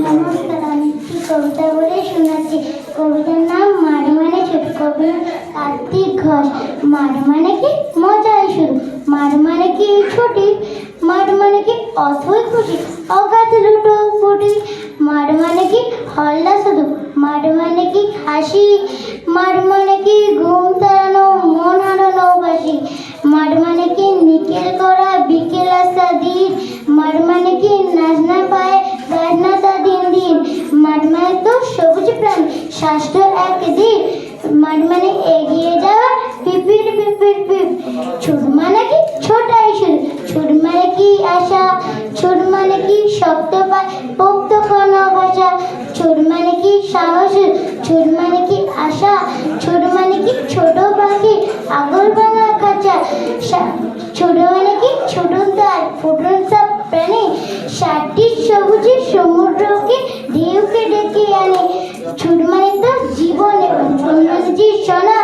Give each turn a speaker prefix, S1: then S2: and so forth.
S1: নমস্কার আমি কবিতা বলে শোনাচ্ছি কবিতার নাম মার মানে ছোট কবি কার্তিক ঘোষ মার মানে কি মজায় শুরু মার মানে কি ছুটি মার মানে কি অথই খুশি অগাধ লুটো ফুটি মার মানে কি হল্লা শুধু মার মানে কি হাসি মার মানে কি দিন মাঠ মানে তো সবুজ প্রাণ। স্বাস্থ্য একদিন মাঠ মানে এগিয়ে যাওয়া পিপির পিপির পিপ ছোট মানে কি? ছোটাই শুরু ছোট মানে কি আশা? ছোট মানে কি শক্ত পায় পোক্ত কোন ভাষা ছোট মানে কি সাহস? ছোট মানে কি আশা? ছোট মানে কি ছোট পাখি, আগল ভাঙা সা- ছোট মানে কি ছোট তার, ফুটন প্রাণী সাতটি সবুজে সমুদ্রকে ঢেউকে ডেকে আনে। ছুটমানে মানে তো জীবন যে সোনা